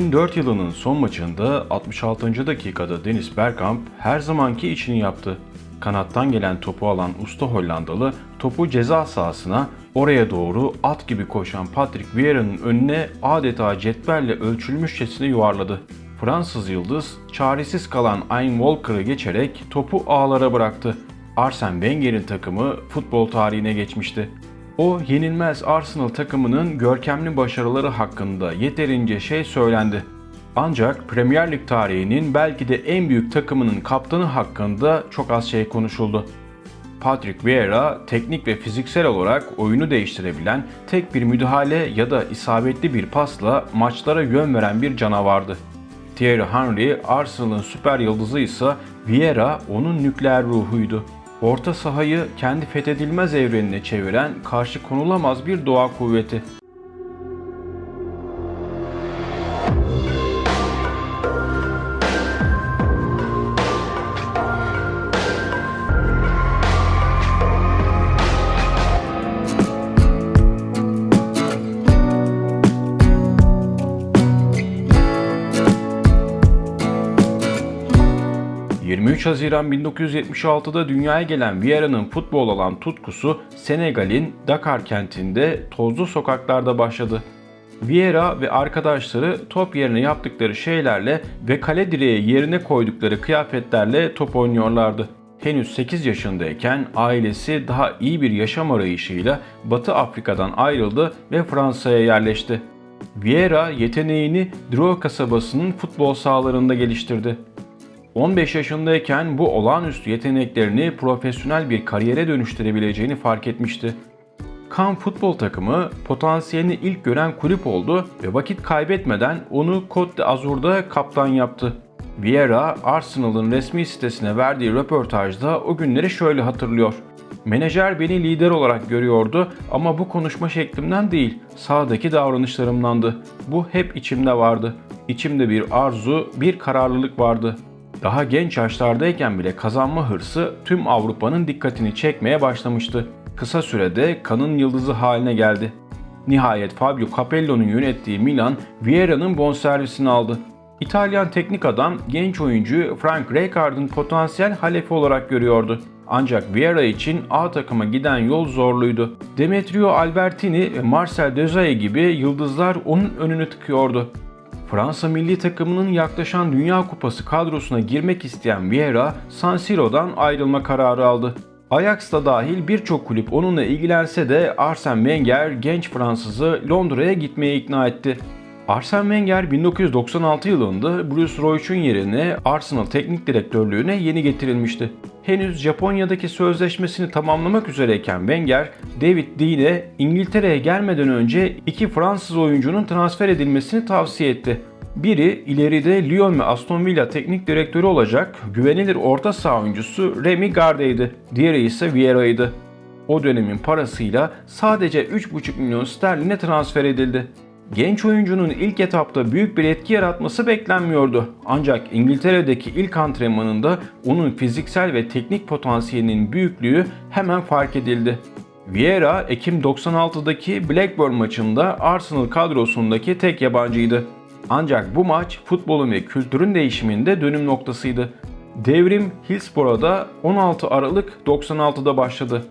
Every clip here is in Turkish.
2004 yılının son maçında 66. dakikada Dennis Bergkamp her zamanki işini yaptı. Kanattan gelen topu alan usta Hollandalı topu ceza sahasına oraya doğru at gibi koşan Patrick Vieira'nın önüne adeta cetvelle ölçülmüşçesine yuvarladı. Fransız yıldız çaresiz kalan Ian Walker'ı geçerek topu ağlara bıraktı. Arsene Wenger'in takımı futbol tarihine geçmişti. O yenilmez Arsenal takımının görkemli başarıları hakkında yeterince şey söylendi. Ancak Premier Lig tarihinin belki de en büyük takımının kaptanı hakkında çok az şey konuşuldu. Patrick Vieira teknik ve fiziksel olarak oyunu değiştirebilen tek bir müdahale ya da isabetli bir pasla maçlara yön veren bir canavardı. Thierry Henry Arsenal'ın süper yıldızı ise Vieira onun nükleer ruhuydu. Orta sahayı kendi fethedilmez evrenine çeviren karşı konulamaz bir doğa kuvveti. Haziran 1976'da dünyaya gelen Vieira'nın futbol olan tutkusu Senegal'in Dakar kentinde tozlu sokaklarda başladı. Vieira ve arkadaşları top yerine yaptıkları şeylerle ve kale direği yerine koydukları kıyafetlerle top oynuyorlardı. Henüz 8 yaşındayken ailesi daha iyi bir yaşam arayışıyla Batı Afrika'dan ayrıldı ve Fransa'ya yerleşti. Vieira yeteneğini Dreux kasabasının futbol sahalarında geliştirdi. 15 yaşındayken bu olağanüstü yeteneklerini profesyonel bir kariyere dönüştürebileceğini fark etmişti. Kan futbol takımı potansiyelini ilk gören kulüp oldu ve vakit kaybetmeden onu Côte d'Azur'da kaptan yaptı. Vieira, Arsenal'ın resmi sitesine verdiği röportajda o günleri şöyle hatırlıyor. Menajer beni lider olarak görüyordu ama bu konuşma şeklimden değil, sahadaki davranışlarımdandı. Bu hep içimde vardı. İçimde bir arzu, bir kararlılık vardı. Daha genç yaşlardayken bile kazanma hırsı tüm Avrupa'nın dikkatini çekmeye başlamıştı. Kısa sürede kanın yıldızı haline geldi. Nihayet Fabio Capello'nun yönettiği Milan, Vieira'nın bonservisini aldı. İtalyan teknik adam genç oyuncuyu Frank Rijkaard'ın potansiyel halefi olarak görüyordu. Ancak Vieira için A takıma giden yol zorluydu. Demetrio Albertini ve Marcel Desailly gibi yıldızlar onun önünü tıkıyordu. Fransa milli takımının yaklaşan Dünya Kupası kadrosuna girmek isteyen Vieira, San Siro'dan ayrılma kararı aldı. Ajax da dahil birçok kulüp onunla ilgilense de Arsene Wenger genç Fransızı Londra'ya gitmeye ikna etti. Arsene Wenger 1996 yılında Bruce Roych'un yerine Arsenal teknik direktörlüğüne yeni getirilmişti. Henüz Japonya'daki sözleşmesini tamamlamak üzereyken Wenger, David Dean'e İngiltere'ye gelmeden önce iki Fransız oyuncunun transfer edilmesini tavsiye etti. Biri ileride Lyon ve Aston Villa teknik direktörü olacak güvenilir orta saha oyuncusu Remy Garde'ydi. Diğeri ise Vieira'ydı. O dönemin parasıyla sadece 3,5 milyon sterline transfer edildi. Genç oyuncunun ilk etapta büyük bir etki yaratması beklenmiyordu. Ancak İngiltere'deki ilk antrenmanında onun fiziksel ve teknik potansiyelinin büyüklüğü hemen fark edildi. Vieira, Ekim 96'daki Blackburn maçında Arsenal kadrosundaki tek yabancıydı. Ancak bu maç futbolun ve kültürün değişiminde dönüm noktasıydı. Devrim Hillsborough'da 16 Aralık 96'da başladı.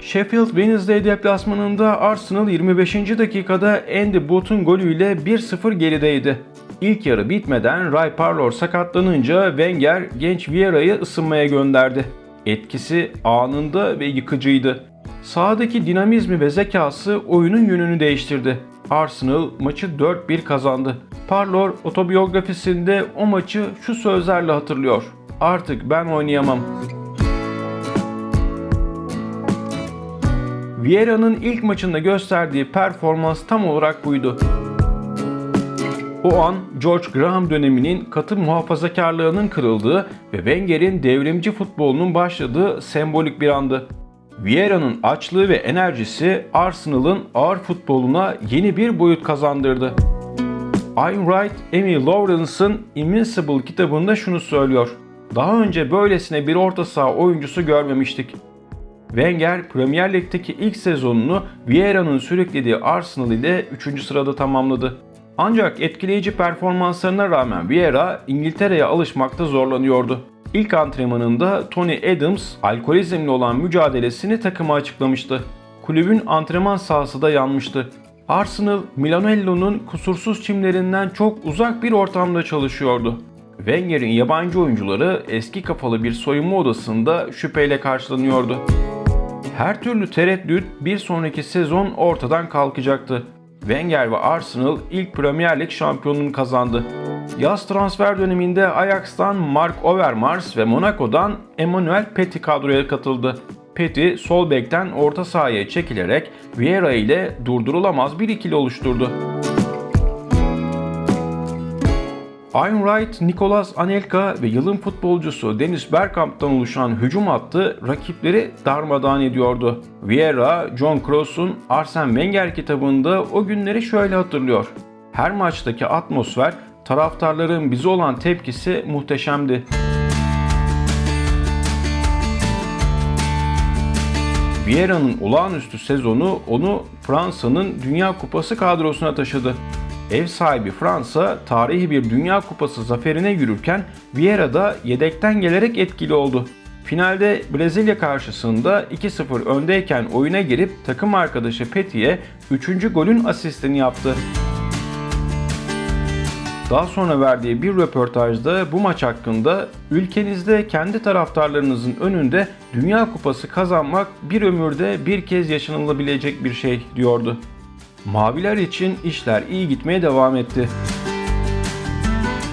Sheffield Wednesday deplasmanında Arsenal 25. dakikada Andy Boot'un golüyle 1-0 gerideydi. İlk yarı bitmeden Ray Parlour sakatlanınca Wenger genç Vieira'yı ısınmaya gönderdi. Etkisi anında ve yıkıcıydı. Sahadaki dinamizmi ve zekası oyunun yönünü değiştirdi. Arsenal maçı 4-1 kazandı. Parlour otobiyografisinde o maçı şu sözlerle hatırlıyor. Artık ben oynayamam. Vieira'nın ilk maçında gösterdiği performans tam olarak buydu. O an George Graham döneminin katı muhafazakarlığının kırıldığı ve Wenger'in devrimci futbolunun başladığı sembolik bir andı. Vieira'nın açlığı ve enerjisi Arsenal'ın ağır futboluna yeni bir boyut kazandırdı. Ian Wright, Emmy Lawrence'ın Invincible kitabında şunu söylüyor. Daha önce böylesine bir orta saha oyuncusu görmemiştik. Wenger Premier Lig'deki ilk sezonunu Vieira'nın sürüklediği Arsenal ile 3. sırada tamamladı. Ancak etkileyici performanslarına rağmen Vieira İngiltere'ye alışmakta zorlanıyordu. İlk antrenmanında Tony Adams alkolizmle olan mücadelesini takıma açıklamıştı. Kulübün antrenman sahası da yanmıştı. Arsenal, Milanello'nun kusursuz çimlerinden çok uzak bir ortamda çalışıyordu. Wenger'in yabancı oyuncuları eski kafalı bir soyunma odasında şüpheyle karşılanıyordu. Her türlü tereddüt bir sonraki sezon ortadan kalkacaktı. Wenger ve Arsenal ilk Premier Lig şampiyonluğunu kazandı. Yaz transfer döneminde Ajax'tan Mark Overmars ve Monaco'dan Emmanuel Petit kadroya katıldı. Petit sol bekten orta sahaya çekilerek Vieira ile durdurulamaz bir ikili oluşturdu. Ian Wright, Nicolas Anelka ve yılın futbolcusu Dennis Bergkamp'tan oluşan hücum hattı rakipleri darmadağın ediyordu. Vieira, John Kroos'un Arsene Wenger kitabında o günleri şöyle hatırlıyor. Her maçtaki atmosfer, taraftarların bize olan tepkisi muhteşemdi. Vieira'nın olağanüstü sezonu onu Fransa'nın Dünya Kupası kadrosuna taşıdı. Ev sahibi Fransa tarihi bir Dünya Kupası zaferine yürürken Vieira da yedekten gelerek etkili oldu. Finalde Brezilya karşısında 2-0 öndeyken oyuna girip takım arkadaşı Peti'ye 3. golün asistini yaptı. Daha sonra verdiği bir röportajda bu maç hakkında ülkenizde kendi taraftarlarınızın önünde Dünya Kupası kazanmak bir ömürde bir kez yaşanılabilecek bir şey diyordu. Maviler için işler iyi gitmeye devam etti.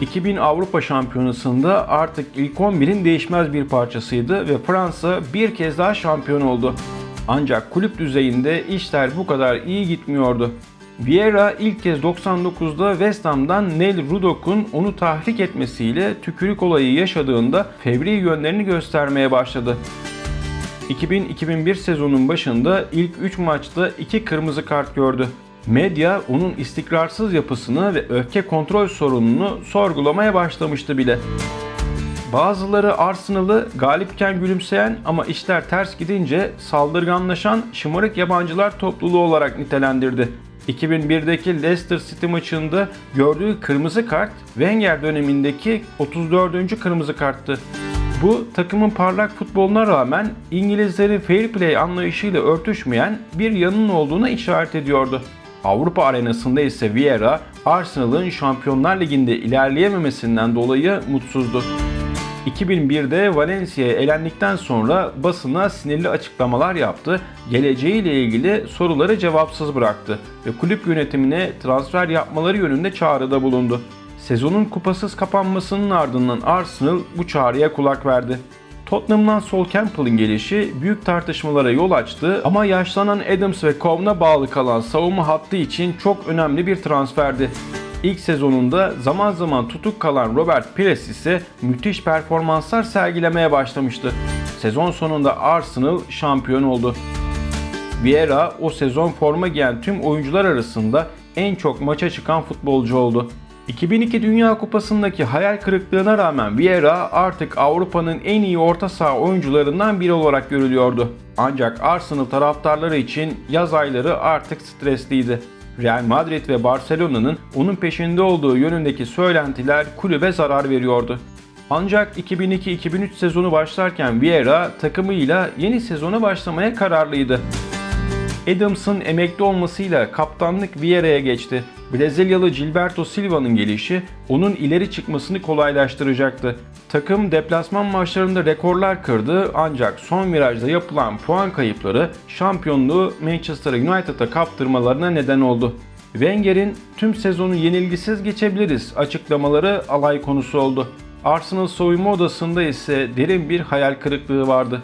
2000 Avrupa Şampiyonası'nda artık ilk 11'in değişmez bir parçasıydı ve Fransa bir kez daha şampiyon oldu. Ancak kulüp düzeyinde işler bu kadar iyi gitmiyordu. Vieira ilk kez 99'da West Ham'dan Neil Ruddock'un onu tahrik etmesiyle tükürük olayı yaşadığında fevri yönlerini göstermeye başladı. 2000-2001 sezonun başında ilk 3 maçta 2 kırmızı kart gördü. Medya onun istikrarsız yapısını ve öfke kontrol sorununu sorgulamaya başlamıştı bile. Bazıları Arsenal'ı galipken gülümseyen ama işler ters gidince saldırganlaşan şımarık yabancılar topluluğu olarak nitelendirdi. 2001'deki Leicester City maçında gördüğü kırmızı kart Wenger dönemindeki 34. kırmızı karttı. Bu takımın parlak futboluna rağmen İngilizlerin fair play anlayışıyla örtüşmeyen bir yanın olduğuna işaret ediyordu. Avrupa arenasında ise Vieira, Arsenal'ın Şampiyonlar Ligi'nde ilerleyememesinden dolayı mutsuzdu. 2001'de Valencia'ya elendikten sonra basına sinirli açıklamalar yaptı, geleceğiyle ilgili soruları cevapsız bıraktı ve kulüp yönetimine transfer yapmaları yönünde çağrıda bulundu. Sezonun kupasız kapanmasının ardından Arsenal bu çağrıya kulak verdi. Tottenham'dan Sol Campbell'ın gelişi büyük tartışmalara yol açtı ama yaşlanan Adams ve Coven'a bağlı kalan savunma hattı için çok önemli bir transferdi. İlk sezonunda zaman zaman tutuk kalan Robert Pires ise müthiş performanslar sergilemeye başlamıştı. Sezon sonunda Arsenal şampiyon oldu. Vieira o sezon forma giyen tüm oyuncular arasında en çok maça çıkan futbolcu oldu. 2002 Dünya Kupası'ndaki hayal kırıklığına rağmen Vieira artık Avrupa'nın en iyi orta saha oyuncularından biri olarak görülüyordu. Ancak Arsenal taraftarları için yaz ayları artık stresliydi. Real Madrid ve Barcelona'nın onun peşinde olduğu yönündeki söylentiler kulübe zarar veriyordu. Ancak 2002-2003 sezonu başlarken Vieira takımıyla yeni sezona başlamaya kararlıydı. Adams'ın emekli olmasıyla kaptanlık Vieira'ya geçti. Brezilyalı Gilberto Silva'nın gelişi onun ileri çıkmasını kolaylaştıracaktı. Takım deplasman maçlarında rekorlar kırdı ancak son virajda yapılan puan kayıpları şampiyonluğu Manchester United'a kaptırmalarına neden oldu. Wenger'in tüm sezonu yenilgisiz geçebiliriz açıklamaları alay konusu oldu. Arsenal soyunma odasında ise derin bir hayal kırıklığı vardı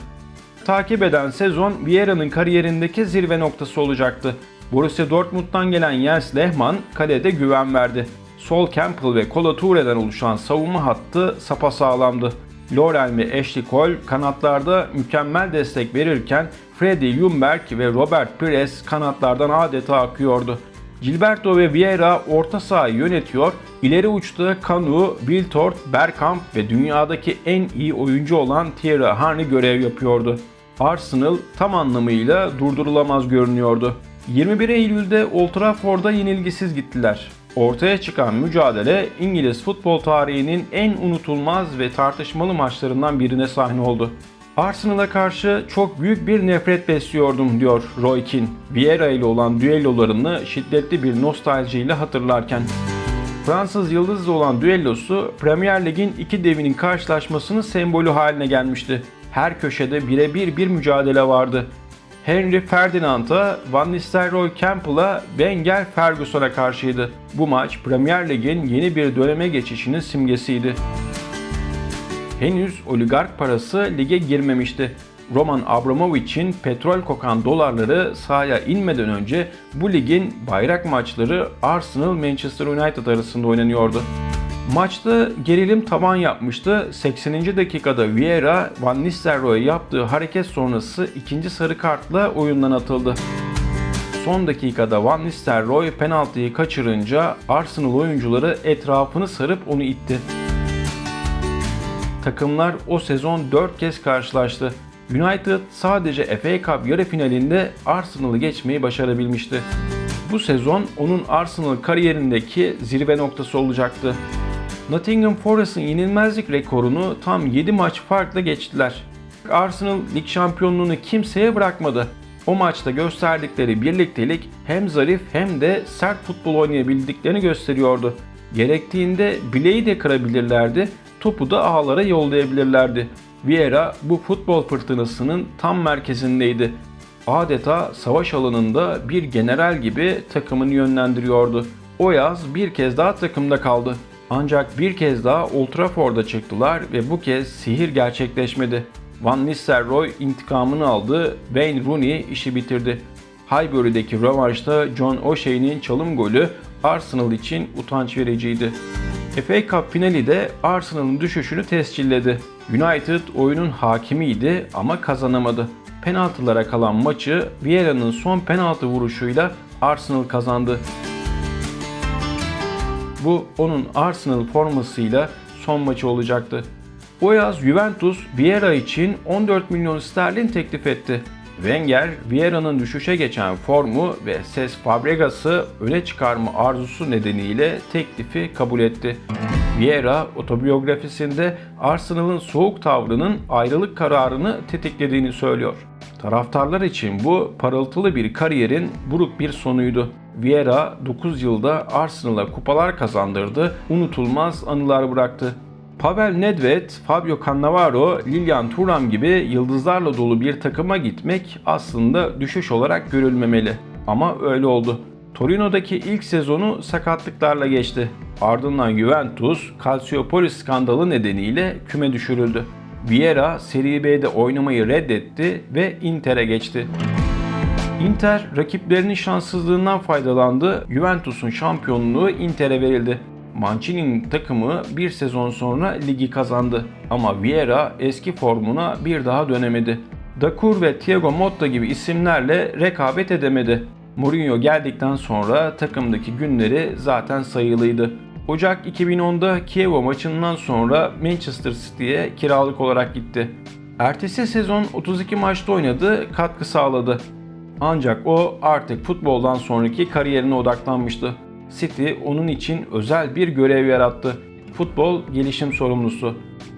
takip eden sezon Vieira'nın kariyerindeki zirve noktası olacaktı. Borussia Dortmund'dan gelen Jens Lehmann kalede güven verdi. Sol Campbell ve Kola Toure'den oluşan savunma hattı sapasağlamdı. Lorel ve Ashley Cole kanatlarda mükemmel destek verirken Freddy Ljungberg ve Robert Pires kanatlardan adeta akıyordu. Gilberto ve Vieira orta sahayı yönetiyor, ileri uçta Kanu, Biltort, Bergkamp ve dünyadaki en iyi oyuncu olan Thierry Henry görev yapıyordu. Arsenal tam anlamıyla durdurulamaz görünüyordu. 21 Eylül'de Old Trafford'a yenilgisiz gittiler. Ortaya çıkan mücadele İngiliz futbol tarihinin en unutulmaz ve tartışmalı maçlarından birine sahne oldu. Arsenal'a karşı çok büyük bir nefret besliyordum diyor Roy Keane. Vieira ile olan düellolarını şiddetli bir nostaljiyle hatırlarken. Fransız yıldızla olan düellosu Premier Lig'in iki devinin karşılaşmasının sembolü haline gelmişti. Her köşede birebir bir mücadele vardı. Henry Ferdinand'a, Van Nistelrooy Campbell'a, Wenger Ferguson'a karşıydı. Bu maç Premier Lig'in yeni bir döneme geçişinin simgesiydi. Henüz oligark parası lige girmemişti. Roman Abramovich'in petrol kokan dolarları sahaya inmeden önce bu ligin bayrak maçları Arsenal Manchester United arasında oynanıyordu. Maçta gerilim tavan yapmıştı. 80. dakikada Vieira Van Nistelrooy'a yaptığı hareket sonrası ikinci sarı kartla oyundan atıldı. Son dakikada Van Nistelrooy penaltıyı kaçırınca Arsenal oyuncuları etrafını sarıp onu itti. Takımlar o sezon 4 kez karşılaştı. United sadece FA Cup yarı finalinde Arsenal'ı geçmeyi başarabilmişti. Bu sezon onun Arsenal kariyerindeki zirve noktası olacaktı. Nottingham Forest'ın yenilmezlik rekorunu tam 7 maç farkla geçtiler. Arsenal lig şampiyonluğunu kimseye bırakmadı. O maçta gösterdikleri birliktelik hem zarif hem de sert futbol oynayabildiklerini gösteriyordu. Gerektiğinde bileği de kırabilirlerdi, topu da ağlara yollayabilirlerdi. Vieira bu futbol fırtınasının tam merkezindeydi. Adeta savaş alanında bir general gibi takımını yönlendiriyordu. O yaz bir kez daha takımda kaldı. Ancak bir kez daha Old Trafford'a çıktılar ve bu kez sihir gerçekleşmedi. Van Nistelrooy intikamını aldı, Wayne Rooney işi bitirdi. Highbury'deki rövanşta John O'Shea'nin çalım golü Arsenal için utanç vericiydi. FA Cup finali de Arsenal'ın düşüşünü tescilledi. United oyunun hakimiydi ama kazanamadı. Penaltılara kalan maçı Vieira'nın son penaltı vuruşuyla Arsenal kazandı. Bu onun Arsenal formasıyla son maçı olacaktı. O yaz Juventus Vieira için 14 milyon sterlin teklif etti. Wenger, Vieira'nın düşüşe geçen formu ve Ses Fabregas'ı öne çıkarma arzusu nedeniyle teklifi kabul etti. Vieira otobiyografisinde Arsenal'ın soğuk tavrının ayrılık kararını tetiklediğini söylüyor. Taraftarlar için bu parıltılı bir kariyerin buruk bir sonuydu. Vieira 9 yılda Arsenal'a kupalar kazandırdı, unutulmaz anılar bıraktı. Pavel Nedved, Fabio Cannavaro, Lilian Thuram gibi yıldızlarla dolu bir takıma gitmek aslında düşüş olarak görülmemeli. Ama öyle oldu. Torino'daki ilk sezonu sakatlıklarla geçti. Ardından Juventus, Calciopoli skandalı nedeniyle küme düşürüldü. Vieira Serie B'de oynamayı reddetti ve Inter'e geçti. Inter rakiplerinin şanssızlığından faydalandı. Juventus'un şampiyonluğu Inter'e verildi. Mancini'nin takımı bir sezon sonra ligi kazandı. Ama Vieira eski formuna bir daha dönemedi. Dakur ve Thiago Motta gibi isimlerle rekabet edemedi. Mourinho geldikten sonra takımdaki günleri zaten sayılıydı. Ocak 2010'da Kiev maçından sonra Manchester City'ye kiralık olarak gitti. Ertesi sezon 32 maçta oynadı, katkı sağladı. Ancak o artık futboldan sonraki kariyerine odaklanmıştı. City onun için özel bir görev yarattı. Futbol gelişim sorumlusu.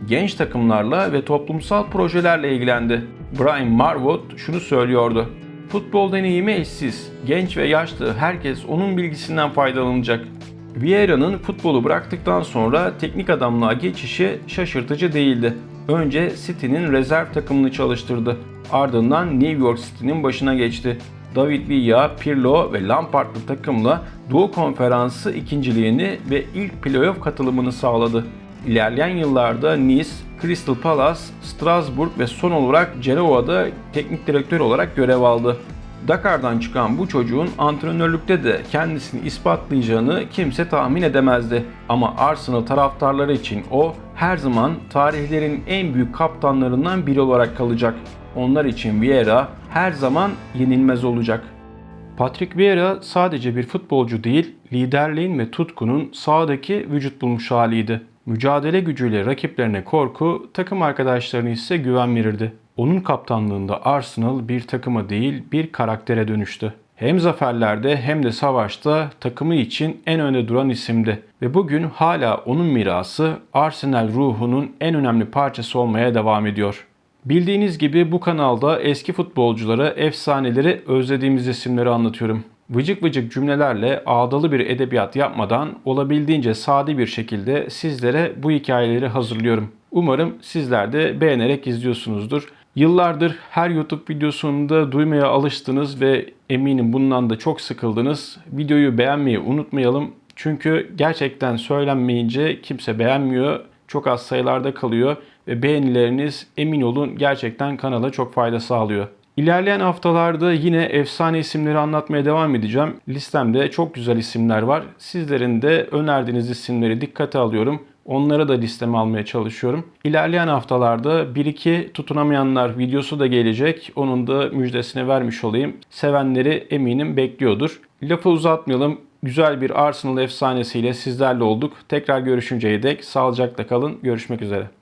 Genç takımlarla ve toplumsal projelerle ilgilendi. Brian Marwood şunu söylüyordu. Futbol deneyimi eşsiz. Genç ve yaşlı herkes onun bilgisinden faydalanacak. Vieira'nın futbolu bıraktıktan sonra teknik adamlığa geçişi şaşırtıcı değildi. Önce City'nin rezerv takımını çalıştırdı. Ardından New York City'nin başına geçti. David Villa, Pirlo ve Lampard'lı takımla Doğu Konferansı ikinciliğini ve ilk playoff katılımını sağladı. İlerleyen yıllarda Nice, Crystal Palace, Strasbourg ve son olarak Cenova'da teknik direktör olarak görev aldı. Dakar'dan çıkan bu çocuğun antrenörlükte de kendisini ispatlayacağını kimse tahmin edemezdi. Ama Arsenal taraftarları için o her zaman tarihlerin en büyük kaptanlarından biri olarak kalacak. Onlar için Vieira her zaman yenilmez olacak. Patrick Vieira sadece bir futbolcu değil, liderliğin ve tutkunun sahadaki vücut bulmuş haliydi. Mücadele gücüyle rakiplerine korku, takım arkadaşlarına ise güven verirdi. Onun kaptanlığında Arsenal bir takıma değil bir karaktere dönüştü. Hem zaferlerde hem de savaşta takımı için en önde duran isimdi. Ve bugün hala onun mirası Arsenal ruhunun en önemli parçası olmaya devam ediyor. Bildiğiniz gibi bu kanalda eski futbolcuları, efsaneleri, özlediğimiz isimleri anlatıyorum. Vıcık vıcık cümlelerle ağdalı bir edebiyat yapmadan olabildiğince sade bir şekilde sizlere bu hikayeleri hazırlıyorum. Umarım sizler de beğenerek izliyorsunuzdur. Yıllardır her YouTube videosunda duymaya alıştınız ve eminim bundan da çok sıkıldınız. Videoyu beğenmeyi unutmayalım. Çünkü gerçekten söylenmeyince kimse beğenmiyor. Çok az sayılarda kalıyor ve beğenileriniz emin olun gerçekten kanala çok fayda sağlıyor. İlerleyen haftalarda yine efsane isimleri anlatmaya devam edeceğim. Listemde çok güzel isimler var. Sizlerin de önerdiğiniz isimleri dikkate alıyorum. Onları da listeme almaya çalışıyorum. İlerleyen haftalarda 1-2 tutunamayanlar videosu da gelecek. Onun da müjdesini vermiş olayım. Sevenleri eminim bekliyordur. Lafı uzatmayalım. Güzel bir Arsenal efsanesiyle sizlerle olduk. Tekrar görüşünceye dek sağlıcakla kalın. Görüşmek üzere.